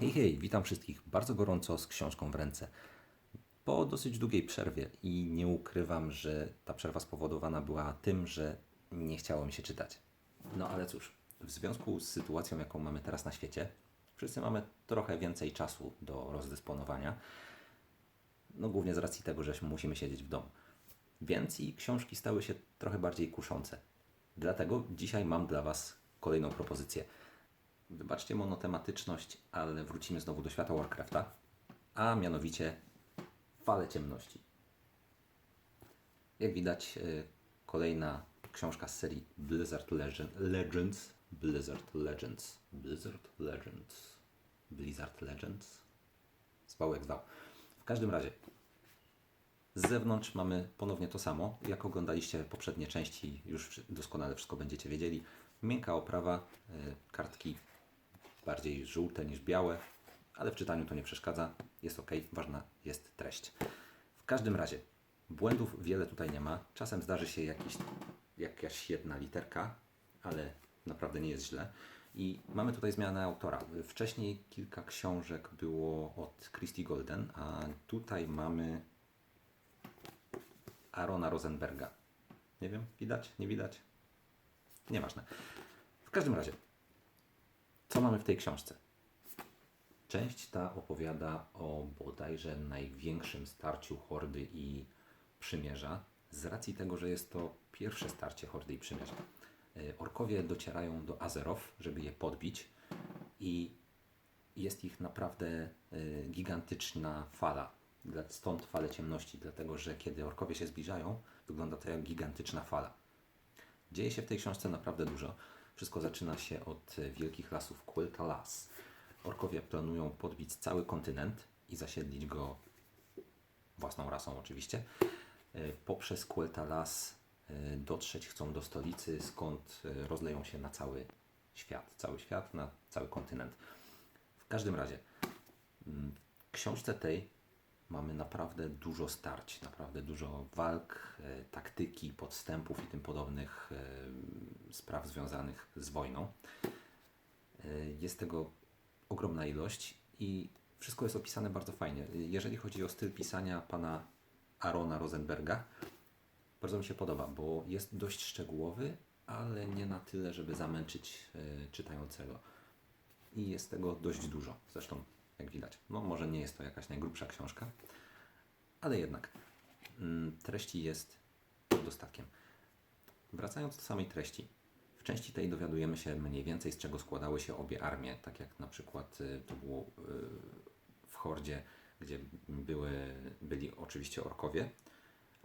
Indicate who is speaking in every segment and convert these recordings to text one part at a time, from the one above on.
Speaker 1: Hej, hej, witam wszystkich bardzo gorąco z książką w ręce. Po dosyć długiej przerwie i nie ukrywam, że ta przerwa spowodowana była tym, że nie chciało mi się czytać. No ale cóż, w związku z sytuacją, jaką mamy teraz na świecie, wszyscy mamy trochę więcej czasu do rozdysponowania. No głównie z racji tego, że musimy siedzieć w domu. Więc i książki stały się trochę bardziej kuszące. Dlatego dzisiaj mam dla Was kolejną propozycję. Wybaczcie monotematyczność, ale wrócimy znowu do świata Warcrafta, a mianowicie Fale Ciemności. Jak widać, y, kolejna książka z serii Blizzard Legend, Legends. Blizzard Legends. Blizzard Legends. Blizzard Legends. Zwał jak zwał. W każdym razie, z zewnątrz mamy ponownie to samo. Jak oglądaliście poprzednie części, już doskonale wszystko będziecie wiedzieli. Miękka oprawa, y, kartki bardziej żółte niż białe, ale w czytaniu to nie przeszkadza. Jest ok, ważna jest treść. W każdym razie, błędów wiele tutaj nie ma. Czasem zdarzy się jakiś, jakaś jedna literka, ale naprawdę nie jest źle. I mamy tutaj zmianę autora. Wcześniej kilka książek było od Christy Golden, a tutaj mamy Arona Rosenberga. Nie wiem, widać, nie widać? Nieważne. W każdym razie, co mamy w tej książce? Część ta opowiada o bodajże największym starciu Hordy i Przymierza, z racji tego, że jest to pierwsze starcie Hordy i Przymierza. E, Orkowie docierają do Azeroth, żeby je podbić i jest ich naprawdę e, gigantyczna fala. Stąd fale ciemności, dlatego że kiedy orkowie się zbliżają, wygląda to jak gigantyczna fala. Dzieje się w tej książce naprawdę dużo. Wszystko zaczyna się od e, wielkich lasów Quilta Las. Orkowie planują podbić cały kontynent i zasiedlić go własną rasą oczywiście. E, Poprzez Quilta Las e, dotrzeć chcą do stolicy, skąd rozleją się na cały świat. Cały świat, na cały kontynent. W każdym razie, mm, w książce tej mamy naprawdę dużo starć, naprawdę dużo walk, e, taktyki, podstępów i tym podobnych e, spraw związanych z wojną. E, Jest tego ogromna ilość i wszystko jest opisane bardzo fajnie. Jeżeli chodzi o styl pisania pana Arona Rosenberga, bardzo mi się podoba, bo jest dość szczegółowy, ale nie na tyle, żeby zamęczyć czytającego. I jest tego dość dużo. Zresztą, jak widać, no może nie jest to jakaś najgrubsza książka, ale jednak mm, treści jest dostatkiem. Wracając do samej treści. W części tej dowiadujemy się mniej więcej, z czego składały się obie armie, tak jak na przykład y, to było y, w Hordzie, gdzie były, byli oczywiście orkowie,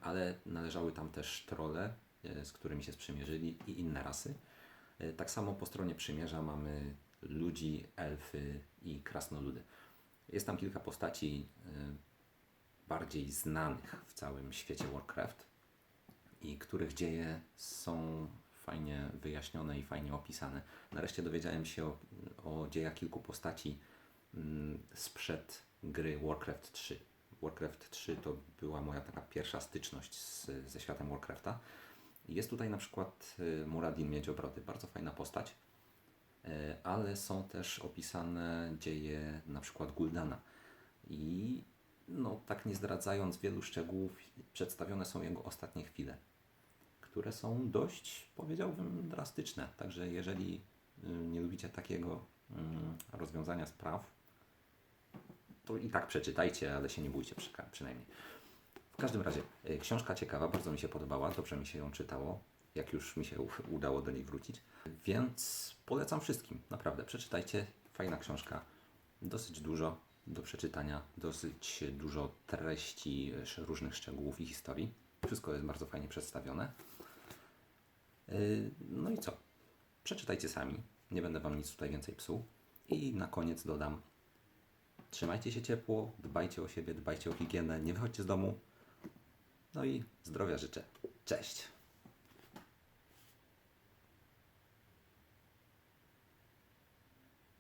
Speaker 1: ale należały tam też trole, y, z którymi się sprzymierzyli i inne rasy. Tak samo po stronie przymierza mamy ludzi, elfy i krasnoludy. Jest tam kilka postaci y, bardziej znanych w całym świecie Warcraft i których dzieje są fajnie wyjaśnione i fajnie opisane. Nareszcie dowiedziałem się o, o dziejach kilku postaci mm, sprzed gry Warcraft 3. Warcraft 3 to była moja taka pierwsza styczność z, ze światem Warcrafta. Jest tutaj na przykład y, Muradin Miedziobrody, bardzo fajna postać, ale są też opisane dzieje na przykład Guldana. I no, tak nie zdradzając wielu szczegółów, przedstawione są jego ostatnie chwile, które są dość, powiedziałbym, drastyczne. Także jeżeli y, nie lubicie takiego mm, rozwiązania spraw, to i tak przeczytajcie, ale się nie bójcie przynajmniej. W każdym razie, y, książka ciekawa, bardzo mi się podobała, dobrze mi się ją czytało, jak już mi się udało do niej wrócić. Więc polecam wszystkim, naprawdę, przeczytajcie, fajna książka, dosyć dużo do przeczytania, dosyć dużo treści, różnych szczegółów i historii. Wszystko jest bardzo fajnie przedstawione. Yy, No i co? Przeczytajcie sami, nie będę Wam nic tutaj więcej psuł. I na koniec dodam, trzymajcie się ciepło, dbajcie o siebie, dbajcie o higienę, nie wychodźcie z domu. No i zdrowia życzę. Cześć!